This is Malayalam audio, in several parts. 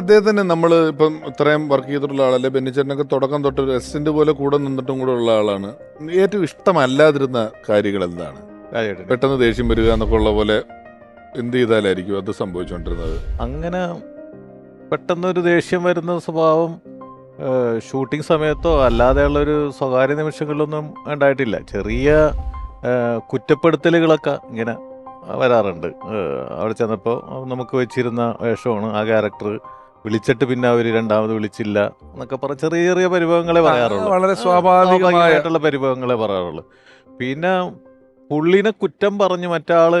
അദ്ദേഹത്തിന് നമ്മൾ ഇപ്പം ഇത്രയും വർക്ക് ചെയ്തിട്ടുള്ള ആളല്ലേ? ബെന്നിച്ചേട്ടനൊക്കെ തുടക്കം തൊട്ട് ഒരു അസിസ്റ്റന്റ് പോലെ കൂടെ നിന്നിട്ടും കൂടെ ഉള്ള ആളാണ്. ഏറ്റവും ഇഷ്ടമല്ലാതിരുന്ന കാര്യങ്ങൾ എന്താണ്? പെട്ടെന്ന് ദേഷ്യം വരിക എന്നൊക്കെ ഉള്ള പോലെ എന്ത് ചെയ്താലായിരിക്കും അത് സംഭവിച്ചുകൊണ്ടിരുന്നത് അങ്ങനെ പെട്ടെന്നൊരു ദേഷ്യം വരുന്ന സ്വഭാവം ഷൂട്ടിംഗ് സമയത്തോ അല്ലാതെയുള്ള ഒരു സ്വകാര്യ നിമിഷങ്ങളിലൊന്നും ഉണ്ടായിട്ടില്ല. ചെറിയ കുറ്റപ്പെടുത്തലുകളൊക്കെ ഇങ്ങനെ വരാറുണ്ട്. അവിടെ ചെന്നപ്പോൾ നമുക്ക് വെച്ചിരുന്ന വേഷമാണ് ആ ക്യാരക്ടർ വിളിച്ചിട്ട് പിന്നെ അവർ രണ്ടാമത് വിളിച്ചില്ല എന്നൊക്കെ പറഞ്ഞ ചെറിയ ചെറിയ പരിഭവങ്ങളെ പറയാറുള്ളൂ. വളരെ സ്വാഭാവികമായിട്ടുള്ള പരിഭവങ്ങളെ പറയാറുള്ളൂ. പിന്നെ പുള്ളിനെ കുറ്റം പറഞ്ഞു മറ്റാൾ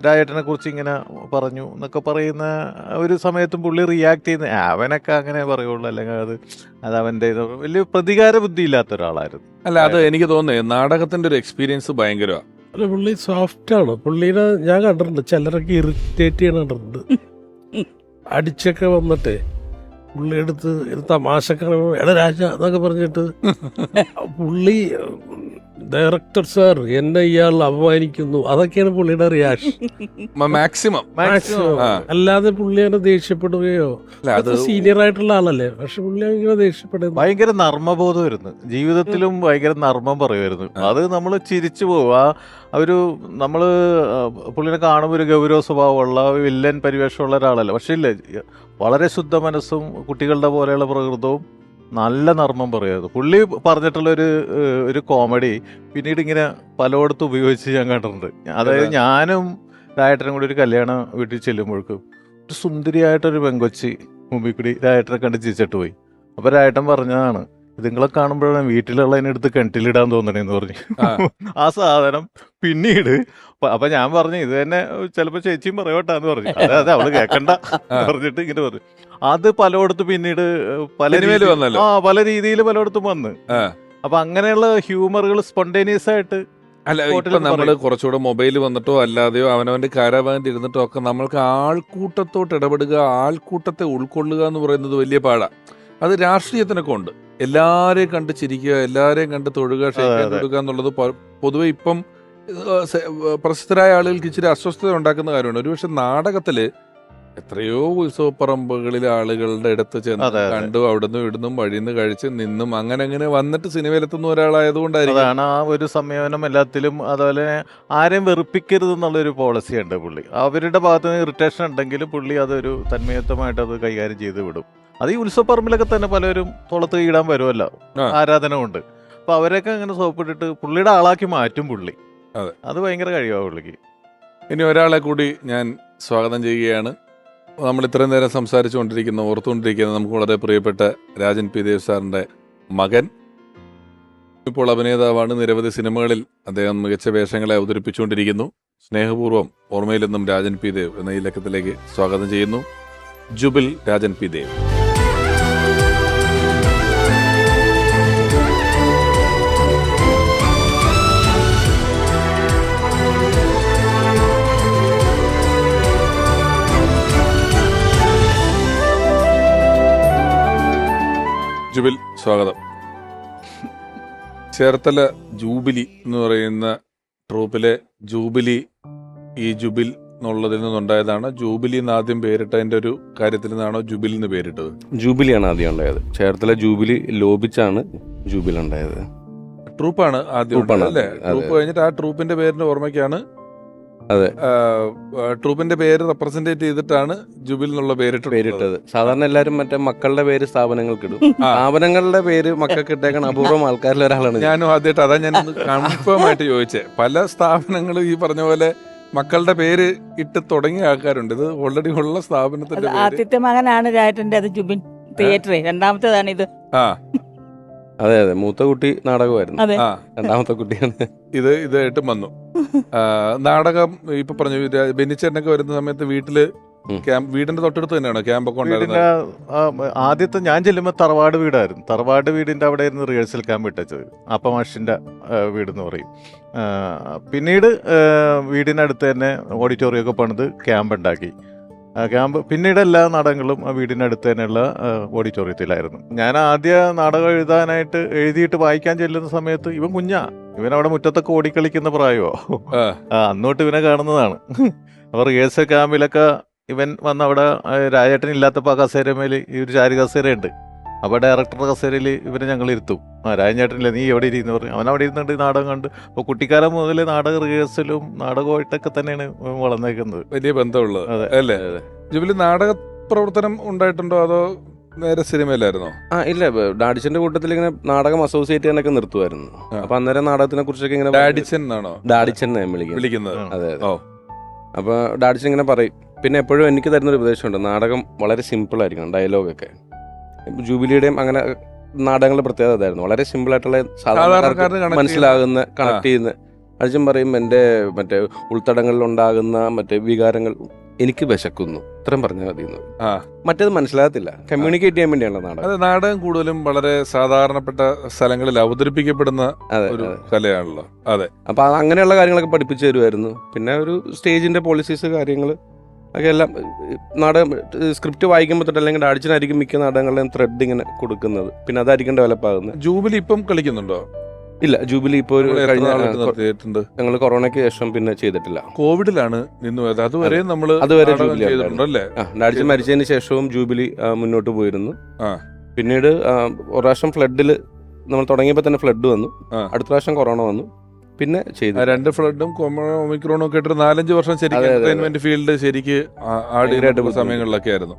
രാജേട്ടനെ കുറിച്ച് ഇങ്ങനെ പറഞ്ഞു എന്നൊക്കെ പറയുന്ന ഒരു സമയത്തും പുള്ളി റിയാക്ട് ചെയ്യുന്ന "ആ, അവനൊക്കെ അങ്ങനെ പറയുള്ളൂ. അല്ലെങ്കിൽ അത് അത് അവന്റെ വലിയ പ്രതികാര ബുദ്ധി ഇല്ലാത്ത ഒരാളായിരുന്നു. അല്ല അത് എനിക്ക് തോന്നുന്നത് നാടകത്തിന്റെ ഒരു എക്സ്പീരിയൻസ് ഭയങ്കരമാണ് അല്ല പുള്ളി സോഫ്റ്റ് ആണ്? പുള്ളീനെ ഞാൻ കണ്ടിട്ടുണ്ട്. ചിലരൊക്കെ ഇറിറ്റേറ്റ് ചെയ്യണ കണ്ടിട്ടുണ്ട് അടിച്ചൊക്കെ വന്നിട്ട് പുള്ളി എടുത്ത് ഇത് തമാശക്ക് എടാ രാജ എന്നൊക്കെ പറഞ്ഞിട്ട് പുള്ളി ഡയറക്ടർ സാർ എന്നെ ഇയാൾ അപമാനിക്കുന്നു. അതൊക്കെയാണ് പുള്ളിയുടെ റിയാക്ഷൻ മാക്സിമം മാക്സിമം അല്ലാതെ പുള്ളി അങ്ങനെ ദേഷ്യപ്പെടുകയോ? അത് സീനിയർ ആയിട്ടുള്ള ആളല്ലേ. പക്ഷെ പുള്ളി അങ്ങനെ ദേഷ്യപ്പെടുന്നു. ഭയങ്കര നർമ്മബോധമായിരുന്നു ജീവിതത്തിലും ഭയങ്കര നർമ്മം പറയുമായിരുന്നു. അത് നമ്മൾ ചിരിച്ചു പോകും. ആ ആ ഒരു നമ്മൾ പുള്ളിനെ കാണുമ്പോൾ ഒരു ഗൗരവ സ്വഭാവമുള്ള വില്ലൻ പരിവേഷമുള്ള ഒരാളല്ല. പക്ഷേ ഇല്ല വളരെ ശുദ്ധ മനസ്സും കുട്ടികളുടെ പോലെയുള്ള പ്രകൃതവും നല്ല നർമ്മം പറയുന്നത് പുള്ളി പറഞ്ഞിട്ടുള്ള ഒരു ഒരു കോമഡി പിന്നീട് ഇങ്ങനെ പലയിടത്തും ഉപയോഗിച്ച് ഞാൻ കണ്ടിട്ടുണ്ട്. അതായത് ഞാനും രായേട്ടനും കൂടി ഒരു കല്യാണ വീട്ടിൽ ചെല്ലുമ്പോഴേക്കും ഒരു സുന്ദരിയായിട്ടൊരു പെങ്കൊച്ചി മുമ്പിൽ കൂടി രായേട്ടനെ കണ്ട് ചിരിച്ചിട്ട് പോയി. അപ്പൊ രായേട്ടൻ പറഞ്ഞതാണ് ഇതുങ്ങളെ കാണുമ്പോഴാണ് വീട്ടിലുള്ളതിനെ എടുത്ത് കിണറ്റിലിടാൻ തോന്നണേന്ന് പറഞ്ഞു. ആ. സാധനം പിന്നീട് അപ്പൊ ഞാൻ പറഞ്ഞു ഇത് തന്നെ ചിലപ്പോ ചേച്ചിയും പറയോട്ടാന്ന് പറഞ്ഞു. അതെ അവൾ കേക്കണ്ട. പറഞ്ഞിട്ട് ഇങ്ങനെ പറഞ്ഞു. അത് പലയിടത്തും പിന്നീട് പല വന്നല്ലോ. ആ പല രീതിയിൽ പലയിടത്തും വന്ന് ആ. അപ്പൊ അങ്ങനെയുള്ള ഹ്യൂമറുകൾ സ്പോണ്ടേനിയസ് ആയിട്ട് അല്ല ഇപ്പൊ നമ്മൾ നമ്മൾ പറയും. കുറച്ചുകൂടെ മൊബൈൽ വന്നിട്ടോ അല്ലാതെയോ അവനവന്റെ കാരാവാനിൽ ഇരുന്നിട്ടോ ഒക്കെ നമ്മൾക്ക് ആൾക്കൂട്ടത്തോട്ട് ഇടപെടുക ആൾക്കൂട്ടത്തെ ഉൾക്കൊള്ളുക എന്ന് പറയുന്നത് വലിയ പാടാ അത് രാഷ്ട്രീയത്തിനൊക്കെ ഉണ്ട് എല്ലാരെയും കണ്ട് ചിരിക്കുക എല്ലാരെയും കണ്ട് തൊഴുക അതെ. കൊടുക്കുക എന്നുള്ളത് പൊ- പൊതുവെ ഇപ്പം ഏഹ്, സെ- പ്രശസ്തരായ ആളുകൾക്ക് ഇച്ചിരി അസ്വസ്ഥത ഉണ്ടാക്കുന്ന കാര്യമാണ് ഒരുപക്ഷെ നാടകത്തിൽ എത്രയോ ഉത്സവപ്പറമ്പുകളിൽ ആളുകളുടെ അടുത്ത് ചെന്ന്. കണ്ടു അവിടുന്ന് ഇവിടുന്നും വഴിന്ന് കഴിച്ച് നിന്നും അങ്ങനെ അങ്ങനെ വന്നിട്ട് സിനിമയിലെത്തുന്ന ഒരാളായതുകൊണ്ടായിരിക്കും. അതാണ് ആ ഒരു സംയോജനം എല്ലാത്തിലും അതുപോലെ ആരെയും വെറുപ്പിക്കരുത് എന്നുള്ളൊരു പോളിസി ഉണ്ട് പുള്ളി. അവരുടെ ഭാഗത്ത് നിന്ന് ഇറിറ്റേഷൻ ഉണ്ടെങ്കിലും പുള്ളി അതൊരു തന്മയത്വമായിട്ട് അത് കൈകാര്യം ചെയ്ത് വിടും. അത് ഈ ഉത്സവപ്പറമ്പിലൊക്കെ തന്നെ പലരും തുളത്ത് ഈടാൻ വരുമല്ലോ. ആരാധന കൊണ്ട് അപ്പൊ അവരെയൊക്കെ അങ്ങനെ സോപ്പിട്ടിട്ട് പുള്ളിയുടെ ആളാക്കി മാറ്റും പുള്ളി. അതെ. ഭയങ്കര കഴിവാ പുള്ളിക്ക്. ഇനി ഒരാളെ കൂടി ഞാൻ സ്വാഗതം ചെയ്യുകയാണ്. നമ്മൾ ഇത്രയും നേരം സംസാരിച്ചുകൊണ്ടിരിക്കുന്ന ഓർത്തുകൊണ്ടിരിക്കുന്ന നമുക്ക് വളരെ പ്രിയപ്പെട്ട രാജൻ പി. ദേവ് സാറിന്റെ മകൻ. ഇപ്പോൾ അഭിനേതാവാണ് നിരവധി സിനിമകളിൽ അദ്ദേഹം മികച്ച വേഷങ്ങളെ അവതരിപ്പിച്ചുകൊണ്ടിരിക്കുന്നു. സ്നേഹപൂർവം ഓർമ്മയിൽ നിന്നും രാജൻ പി. ദേവ് എന്ന ഈ ലക്കത്തിലേക്ക് സ്വാഗതം ചെയ്യുന്നു. ജുബിൽ രാജൻ പി. ദേവ്. സ്വാഗതം. ചേർത്തല ജൂബിലി എന്ന് പറയുന്ന ട്രൂപ്പിലെ ജൂബിലി ഈ ജുബിൽ എന്നുള്ളതിൽ നിന്നുണ്ടായതാണ്. ജൂബിലി എന്ന് ആദ്യം പേരിട്ടതിന്റെ ഒരു കാര്യത്തിൽ നിന്നാണോ ജൂബിലി എന്ന് പേരിട്ടത്? ജൂബിലിയാണ് ആദ്യം ഉണ്ടായത്. ചേർത്തല ജൂബിലി ലോപിച്ചാണ് ജൂബിലി ഉണ്ടായത്. ട്രൂപ്പാണ് ആദ്യം ട്രൂപ്പ് കഴിഞ്ഞിട്ട് ആ ട്രൂപ്പിന്റെ പേരിന്റെ ഓർമ്മയ്ക്കാണ് ട്രൂപ്പിന്റെ പേര് റെപ്രസെന്റേറ്റ് ചെയ്തിട്ടാണ് ജുബിൽ എന്നുള്ള പേരിട്ട് പേരിട്ടത്. സാധാരണ എല്ലാവരും മറ്റേ മക്കളുടെ പേര് സ്ഥാപനങ്ങൾക്ക് ഇടും. സ്ഥാപനങ്ങളുടെ പേര് മക്കൾക്ക് ഇട്ടേക്കണ അപൂർവം ആൾക്കാരിൽ ഒരാളാണ് ഞാൻ. ഞാനും ആദ്യമായിട്ട് അതാ ഞാൻ കൺഫേം ആയിട്ട് ചോദിച്ചേ. പല സ്ഥാപനങ്ങളും ഈ പറഞ്ഞ പോലെ മക്കളുടെ പേര് ഇട്ട് തുടങ്ങിയ ആൾക്കാരുണ്ട്. ഇത് ഓൾറെഡി ഉള്ള സ്ഥാപനത്തിന്റെ പേര്. ആദ്യത്തെ മകനാണ് രാജന്റെ അത് ജുബിൻ തിയേറ്റർ രണ്ടാമത്തേതാണ് ഇത്. ആ. അതെ അതെ. മൂത്ത കുട്ടി നാടകമായിരുന്നു. അതെ. രണ്ടാമത്തെ കുട്ടിയാണ്. ഇത് ഇതായിട്ടും വന്നു. നാടകം ഇപ്പൊ പറഞ്ഞു ബെന്നിച്ചേട്ടനൊക്കെ വരുന്ന സമയത്ത് വീട്ടിൽ ക്യാമ്പ് വീടിന്റെ തൊട്ടടുത്ത് തന്നെയാണോ ക്യാമ്പൊക്കെ ഉണ്ടായിരുന്നത്? ആദ്യത്തെ ഞാൻ ചെല്ലുമ്പോൾ തറവാട് വീടായിരുന്നു. തറവാട് വീടിന്റെ അവിടെ ആയിരുന്നു റിഹേഴ്സൽ ക്യാമ്പ് ഇട്ടത് അപ്പമാഷിന്റെ വീട് എന്ന് പറയും. പിന്നീട് വീടിനടുത്ത് തന്നെ ഓഡിറ്റോറിയം ഒക്കെ പണിത് ക്യാമ്പ് ഉണ്ടാക്കി. ക്യാമ്പ് പിന്നീട് എല്ലാ നാടകങ്ങളും ആ വീടിനടുത്ത് തന്നെയുള്ള ഓഡിറ്റോറിയത്തിലായിരുന്നു ഞാൻ ആദ്യ നാടകം എഴുതാനായിട്ട് എഴുതിയിട്ട് വായിക്കാൻ ചെല്ലുന്ന സമയത്ത് ഇവൻ കുഞ്ഞാ. ഇവൻ അവിടെ മുറ്റത്തൊക്കെ ഓടിക്കളിക്കുന്ന പ്രായമോ? ആ. അന്നോട്ട് ഇവനെ കാണുന്നതാണ്. അപ്പൊ റിഹേഴ്സൽ ക്യാമ്പിലൊക്കെ ഇവൻ വന്ന അവിടെ രാജേട്ടൻ ഇല്ലാത്തപ്പോൾ ആ കസേരമേൽ ഈ ഒരു ചാരി ഉണ്ട് അപ്പോൾ ഡയറക്ടറുടെ കസേരയിൽ ഇവനെ ഞങ്ങൾ ഇരുത്തും. ആ രാജേട്ടനില്ല നീ എവിടെ ഇരിക്കുന്നു പറഞ്ഞു. അവൻ അവിടെ ഇരുന്നുണ്ട് നാടകം കണ്ട്. അപ്പോൾ കുട്ടിക്കാലം മുതൽ നാടക റിഹേഴ്സലും നാടകമായിട്ടൊക്കെ തന്നെയാണ് വളർന്നേക്കുന്നത്. വലിയ ബന്ധമുള്ളത്. അതെ. അല്ലേ? ജോലി നാടക പ്രവർത്തനം ഉണ്ടായിട്ടുണ്ടോ? അതോ നേരെ സിനിമയിലായിരുന്നോ? ആ ഇല്ല ഡാഡിച്ചന്റെ കൂട്ടത്തിൽ ഇങ്ങനെ നാടകം അസോസിയേറ്റ് ചെയ്യാനൊക്കെ നിർത്തുമായിരുന്നു. അപ്പൊ അന്നേരം നാടകത്തിനെ കുറിച്ചൊക്കെ ഇങ്ങനെ ഡാഡിച്ചൻ ആണോ ഡാഡിച്ചൻ വിളിക്കുന്നത്. അതെ അതെ. ഓ. അപ്പോൾ ഡാഡിച്ചൻ ഇങ്ങനെ പറയും. പിന്നെ എപ്പോഴും എനിക്ക് തരുന്നൊരു ഉപദേശമുണ്ട്. നാടകം വളരെ സിമ്പിൾ ആയിരിക്കണം ഡയലോഗൊക്കെ. ഒക്കെ ജൂബിലിയുടെയും അങ്ങനെ നാടകങ്ങളുടെ പ്രത്യേകത അതായിരുന്നു. വളരെ സിമ്പിൾ ആയിട്ടുള്ള സാധാരണ സാധാരണക്കാർക്ക് മനസ്സിലാകുന്ന കണക്ട് ചെയ്യുന്ന. അച്ഛൻ പറയും എന്റെ മറ്റേ ഉൾത്തടങ്ങളിൽ ഉണ്ടാകുന്ന മറ്റേ വികാരങ്ങൾ എനിക്ക് വിശക്കുന്നു. ഇത്രയും പറഞ്ഞാൽ മതി. മറ്റേത് മനസ്സിലാകത്തില്ല. കമ്മ്യൂണിക്കേറ്റ് ചെയ്യാൻ വേണ്ടിയാണ് നാടകം. അതെ നാടകം കൂടുതലും വളരെ സാധാരണപ്പെട്ട സ്ഥലങ്ങളിൽ അവതരിപ്പിക്കപ്പെടുന്ന ഒരു കലയാണല്ലോ. അതെ. അപ്പൊ അങ്ങനെയുള്ള കാര്യങ്ങളൊക്കെ പഠിപ്പിച്ചു തരുമായിരുന്നു. പിന്നെ ഒരു സ്റ്റേജിന്റെ പോളിസീസ് കാര്യങ്ങൾ ഒക്കെ എല്ലാം നാടകം സ്ക്രിപ്റ്റ് വായിക്കുമ്പോൾ തൊട്ട് അല്ലെങ്കിൽ അടിച്ചിനായിരിക്കും മിക്ക നാടകങ്ങളിലും ത്രെഡ് ഇങ്ങനെ കൊടുക്കുന്നത്. പിന്നെ അതായിരിക്കും ഡെവലപ്പ് ആകുന്നത്. ജൂബിലി ഇപ്പം കളിക്കുന്നുണ്ടോ? ഇല്ല ജൂബിലി ഇപ്പോൾ ഒരു കഴിഞ്ഞ ഞങ്ങൾ കൊറോണയ്ക്ക് ശേഷം പിന്നെ ചെയ്തിട്ടില്ല. കോവിഡിലാണ് നിന്ന് പോയത്. അതുവരെ നമ്മൾ അതുവരെ ജൂബിലി ഡാഡിച്ച് മരിച്ചതിന് ശേഷവും ജൂബിലി മുന്നോട്ട് പോയിരുന്നു. പിന്നീട് ഒരു പ്രാവശ്യം ഫ്ലഡിൽ നമ്മൾ തുടങ്ങിയപ്പോൾ തന്നെ ഫ്ലഡ് വന്നു. അടുത്ത പ്രാവശ്യം കൊറോണ വന്നു. പിന്നെ ചെയ്തു. രണ്ട് ഫ്ലഡും ഒമിക്രോണും ഒക്കെ ഇട്ട് നാലഞ്ച് വർഷം ശരിക്കും. എന്റർടൈൻമെന്റ് ഫീൽഡ് ശരിക്ക്. സമയങ്ങളിലൊക്കെ ആയിരുന്നു.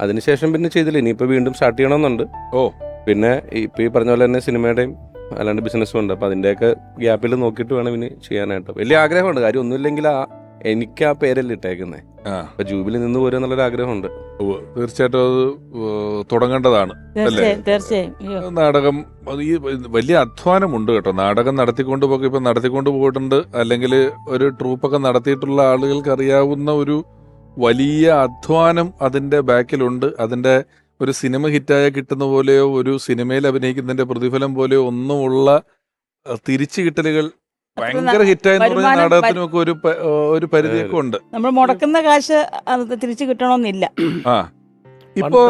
അതിനുശേഷം പിന്നെ ചെയ്തില്ല. ഇനിയിപ്പോ വീണ്ടും സ്റ്റാർട്ട് ചെയ്യണമെന്നുണ്ട്. ഓ. പിന്നെ ഇപ്പൊ ഈ പറഞ്ഞ പോലെ തന്നെ സിനിമയുടെയും അല്ലാണ്ട് ബിസിനസ്സും ഉണ്ട്. അപ്പൊ അതിന്റെയൊക്കെ ഗ്യാപ്പിൽ നോക്കിയിട്ട് വേണം ഇനി ചെയ്യാനായിട്ട്. വലിയ ആഗ്രഹമുണ്ട്. കാര്യം ഒന്നുമില്ലെങ്കിൽ ആ എനിക്ക് ആ പേരല്ലേ ഇട്ടേക്കുന്നേ. അപ്പൊ ജൂബിലി നിന്ന് പോരുക എന്നുള്ളൊരു ആഗ്രഹമുണ്ട്. തീർച്ചയായിട്ടും അത് തുടങ്ങേണ്ടതാണ്. തീർച്ചയായും തീർച്ചയായും. നാടകം അത് ഈ വലിയ അധ്വാനമുണ്ട് കേട്ടോ. നാടകം നടത്തിക്കൊണ്ട് പോയി ഇപ്പൊ നടത്തിക്കൊണ്ട് പോയിട്ടുണ്ട്. അല്ലെങ്കിൽ ഒരു ട്രൂപ്പൊക്കെ നടത്തിയിട്ടുള്ള ആളുകൾക്ക് അറിയാവുന്ന ഒരു വലിയ അധ്വാനം അതിന്റെ ബാക്കിലുണ്ട്. അതിന്റെ ഒരു സിനിമ ഹിറ്റായ കിട്ടുന്ന പോലെയോ ഒരു സിനിമയിൽ അഭിനയിക്കുന്നതിന്റെ പ്രതിഫലം പോലെയോ ഒന്നുമുള്ള തിരിച്ചു കിട്ടലുകൾ ഭയങ്കര ഹിറ്റായി നാടകത്തിനൊക്കെ ഒരു ഒരു പരിധിയൊക്കെ ഉണ്ട്. നമ്മൾ മുടക്കുന്ന കാശ് അത് തിരിച്ചു കിട്ടണമെന്നില്ല. ആ. ഇപ്പോ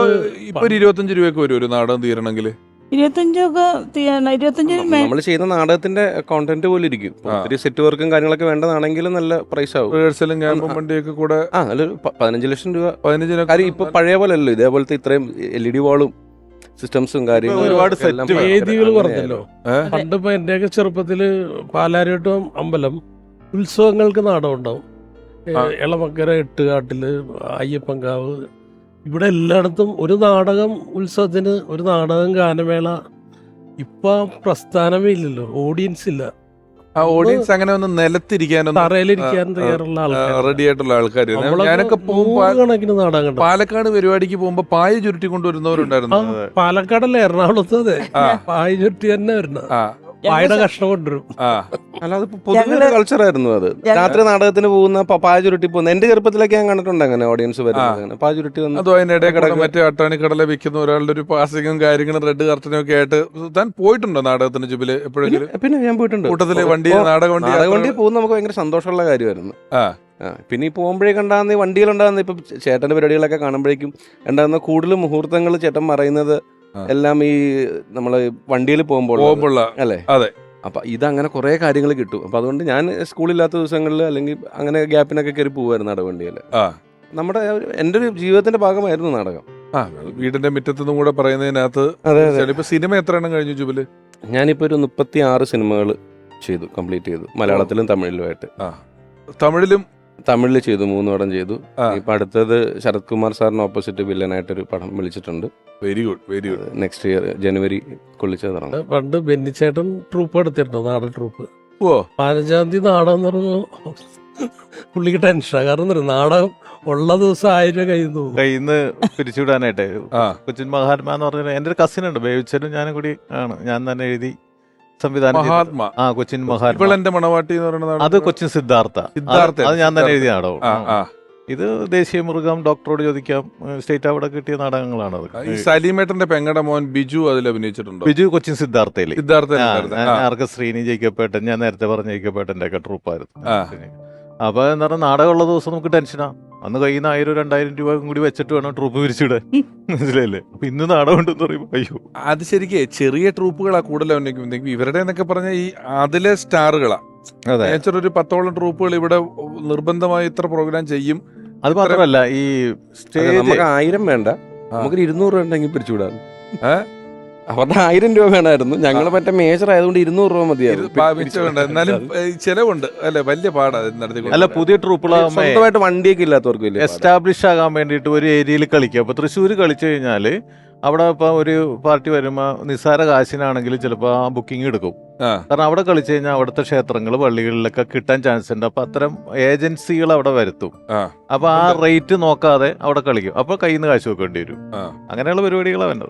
ഇപ്പൊ ഒരു ഇരുപത്തഞ്ച് രൂപയൊക്കെ വരും ഒരു നാടകം തീരണമെങ്കിൽ ഇരുപത്തഞ്ചൊക്കെ തീ- ഇരുപത്തഞ്ച് നമ്മൾ ചെയ്യുന്ന നാടകത്തിന്റെ കോണ്ടന്റ് പോലെ ഇരിക്കും. ഒത്തിരി സെറ്റ് വർക്കും കാര്യങ്ങളൊക്കെ വേണ്ടതാണെങ്കിൽ നല്ല പ്രൈസ് ആവും. റിഹേഴ്സലും ക്യാമ്പും. വണ്ടിയൊക്കെ കൂടെ ആ നല്ലൊരു പ- പതിനഞ്ച് ലക്ഷം രൂപ. പതിനഞ്ച് കാര്യം ഇപ്പൊ പഴയ പോലെ അല്ലല്ലോ ഇതേപോലത്തെ ഇത്രയും എൽ ഇ ഡി വാളും സിസ്റ്റംസും കാര്യങ്ങളും ഒരുപാട് ഭയങ്കര- വേദികൾ. പറഞ്ഞല്ലോ പണ്ട് ഇപ്പൊ എന്റെയൊക്കെ ചെറുപ്പത്തിൽ പാലാരിവട്ടം അമ്പലം ഉത്സവങ്ങൾക്ക് നാടകം ഉണ്ടാവും. എളമക്കര എട്ടുകാട്ടിൽ അയ്യപ്പൻകാവ് ഇവിടെ എല്ലായിടത്തും ഒരു നാടകം ഉത്സവത്തിന് ഒരു നാടകം ഗാനമേള ഇപ്പൊ പ്രസ്ഥാനമേ ഇല്ലല്ലോ ഓഡിയൻസ് ഇല്ല. ആ ഓഡിയൻസ് അങ്ങനെ ഒന്ന് നിലത്തിരിക്കാനൊന്നും തറയിലിരിക്കാൻ തയ്യാറുള്ള ആൾക്കാർ റെഡി ആയിട്ടുള്ള ആൾക്കാർ ഞാനൊക്കെ നാടകം പാലക്കാട് പരിപാടിക്ക് പോകുമ്പോ പായ ചുരുട്ടി കൊണ്ടുവരുന്നവരുണ്ടായിരുന്നു. പാലക്കാടല്ലേ എറണാകുളത്ത് അതെ. പായ ചുരുട്ടി തന്നെ വരുന്ന ആ പായുടെ കഷ്ണം കൊണ്ടുവരും. ആ. അല്ലാതെ ഇപ്പൊ പൊതുവെ കൾച്ചർ ആയിരുന്നു അത്. രാത്രി നാടകത്തിന് പോകുന്ന പപ്പായ പായ ചുരുട്ടി പോകുന്ന എന്റെ ചെറുപ്പത്തിലൊക്കെ ഞാൻ കണ്ടിട്ടുണ്ട് അങ്ങനെ ഓഡിയൻസ് വരുന്നത് മറ്റേ പായ ചുരുട്ടി വന്ന് അതോ അതിനിടെ കൂടെ കിടക്കുക. മറ്റേ അട്ടാണിക്കടല വിൽക്കുന്ന ഒരാളുടെ ഒരു പാസിംഗും കാര്യങ്ങളും റെഡ് കർട്ടനും ഒക്കെ ആയിട്ട് താൻ പോയിട്ടുണ്ടോ നാടകത്തിന് ജുബിൽ എപ്പോഴെങ്കിലും? പിന്നെ- ഞാൻ പോയിട്ടുണ്ട്. കൂട്ടത്തിൽ വണ്ടി നാടകവണ്ടി നാടക വണ്ടി നാടക വണ്ടി പോകുന്ന നമുക്ക് ഭയങ്കര സന്തോഷമുള്ള കാര്യമായിരുന്നു. പിന്നെ ഈ പോകുമ്പോഴേ കണ്ടാകുന്ന വണ്ടിയിലുണ്ടാകുന്ന ഇപ്പൊ ചേട്ടന്റെ പരിപാടികളൊക്കെ കാണുമ്പോഴേക്കും ഉണ്ടാകുന്ന കൂടുതൽ മുഹൂർത്തങ്ങൾ ചേട്ടൻ പറയുന്നത്. എല്ലാം ഈ നമ്മൾ വണ്ടിയിൽ പോകുമ്പോൾ അല്ലേ? അതെ. അപ്പൊ ഇതങ്ങനെ കുറെ കാര്യങ്ങൾ കിട്ടും. അപ്പൊ അതുകൊണ്ട് ഞാൻ സ്കൂളില്ലാത്ത ദിവസങ്ങളിൽ അല്ലെങ്കിൽ അങ്ങനെ ഗ്യാപ്പിനൊക്കെ കയറി പോകുമായിരുന്നു നാടകവണ്ടിയിൽ. ആ. നമ്മുടെ എന്റെ എന്റെ ഒരു ജീവിതത്തിന്റെ ഭാഗമായിരുന്നു നാടകം. ആ വീടിന്റെ മുറ്റത്തുനിന്നും കൂടെ പറയുന്നതിനകത്ത് അതെ ഇപ്പൊ സിനിമ എത്ര എണ്ണം കഴിഞ്ഞു ജുബിൽ? ഞാനിപ്പോ ഒരു മുപ്പത്തി ആറ് സിനിമകൾ ചെയ്തു കംപ്ലീറ്റ് ചെയ്തു മലയാളത്തിലും തമിഴിലുമായിട്ട്. തമിഴിലും തമിഴിൽ ചെയ്തു മൂന്ന് പടം ചെയ്തു. ആ. ഇപ്പൊ അടുത്തത് ശരത് കുമാർ സാറിന് ഓപ്പോസിറ്റ് വില്ലനായിട്ടൊരു പടം വിളിച്ചിട്ടുണ്ട്. Very good very good next year ജനുവരി കൊള്ളിച്ചത് തുടങ്ങും. പണ്ട് ബെന്നിച്ചേട്ടൻ ട്രൂപ്പ് എടുത്തിട്ടുണ്ട് നാടൻ ട്രൂപ്പ് ഓ. പതിനഞ്ചാം തീയതി നാടകം എന്ന് പുള്ളിക്ക് ടെൻഷനാണ് കാരണം എന്താ നാടകം ഉള്ള ദിവസം ആയിരം രൂപ കയ്യിൽ നിന്ന് പോകും. കയ്യിൽ നിന്ന് പിരിച്ചുവിടാനായിട്ട് കൊച്ചിൻ മഹാത്മാ എന്ന് പറഞ്ഞ എന്റെ ഒരു കസിൻ ഉണ്ട് ബേവിച്ചനും ഞാനും കൂടി ആണ്. ഞാൻ തന്നെ എഴുതി സംവിധാനം ചെയ്തത്. മഹാത്മാ. ആ കൊച്ചിൻ മഹാത്മാ. ഇപ്പോൾ മണവാട്ടി എന്ന് പറയുന്ന നാടകം- അത് കൊച്ചിൻ സിദ്ധാർത്ഥ. സിദ്ധാർത്ഥ, അത് അത് ഞാൻ തന്നെ. എഴുതിയ നാടകം ആ ആ. ഇത് ദേശീയ മൃഗം ഡോക്ടറോട് ചോദിക്കാം സ്റ്റേറ്റ് അവിടെ കിട്ടിയ നാടകങ്ങളാണ് ഈ സലീമേട്ടന്റെ പെങ്ങടെ മോൻ ബിജു അതിൽ അഭിനയിച്ചിട്ടുണ്ട്? ബിജു കൊച്ചിൻ സിദ്ധാർത്ഥയിൽ സിദ്ധാർത്ഥ. ആർക്ക് ശ്രീനി ജയിക്കപ്പേട്ടൻ ഞാൻ നേരത്തെ പറഞ്ഞ ജയിക്കപ്പെട്ടന്റെ ഒക്കെ ട്രൂപ്പായിരുന്നു ആ. അപ്പൊ എന്താ പറയുക നാടകമുള്ള ദിവസം നമുക്ക് ടെൻഷനാ അന്ന് കയ്യിൽ നിന്ന് ആയിരം രണ്ടായിരം രൂപ കൂടി വെച്ചിട്ട് വേണം ട്രൂപ്പ് പിരിച്ചിടാൻ. മനസ്സിലായില്ലേ? അപ്പൊ ഇന്ന് നാടകം ഉണ്ടെന്ന് പറയുമ്പോ അയ്യോ. അത് ശരിക്കേ ചെറിയ ട്രൂപ്പുകളാ കൂടുതലും ഇവരുടെ എന്നൊക്കെ പറഞ്ഞ ഈ അതിലെ സ്റ്റാറുകളാ. അതെ. നേച്ചർ ഒരു പത്തോളം ട്രൂപ്പുകൾ ഇവിടെ നിർബന്ധമായി ഇത്ര പ്രോഗ്രാം ചെയ്യും. അത് മാത്രമല്ല ഈ സ്റ്റേജ് നമുക്ക് ആയിരം വേണ്ട. നമുക്ക് ഇരുന്നൂറ് രൂപ ഉണ്ടെങ്കിൽ പിരിച്ചുവിടാം. അവരുടെ ആയിരം രൂപ വേണമായിരുന്നു ഞങ്ങൾ മറ്റേ മേജർ ആയതുകൊണ്ട് ഇരുന്നൂറ് രൂപ മതിയായിരുന്നു എന്നാലും ചെലവുണ്ട്. അല്ലെ? വലിയ പാടാണ് നടത്തിക്കൊണ്ട് അല്ല പുതിയ ട്രൂപ്പുകളാകുമ്പോൾ സ്വന്തമായിട്ട് വണ്ടിയൊക്കെ ഇല്ലാത്തവർക്കും ഇല്ല എസ്റ്റാബ്ലിഷ് ആകാൻ വേണ്ടിയിട്ട് ഒരു ഏരിയയിൽ കളിക്കുക അപ്പോൾ തൃശ്ശൂർ കളിച്ചു കഴിഞ്ഞാൽ അവിടെ ഇപ്പോൾ ഒരു പാർട്ടി വരുമ്പോൾ നിസാര കാശിനാണെങ്കിൽ ചിലപ്പോൾ ആ ബുക്കിംഗ് എടുക്കും. കാരണം അവിടെ കളിച്ചു കഴിഞ്ഞാൽ അവിടുത്തെ ക്ഷേത്രങ്ങൾ പള്ളികളിലൊക്കെ കിട്ടാൻ ചാൻസ് ഉണ്ട്. അപ്പൊ അത്തരം ഏജൻസികൾ അവിടെ വരുത്തും. അപ്പൊ അപ്പോൾ ആ റേറ്റ് നോക്കാതെ അവിടെ കളിക്കും. അപ്പൊ കയ്യിൽ നിന്ന് കാശ് വെക്കേണ്ടി വരും. അങ്ങനെയുള്ള പരിപാടികളാണ് വേണ്ടത്.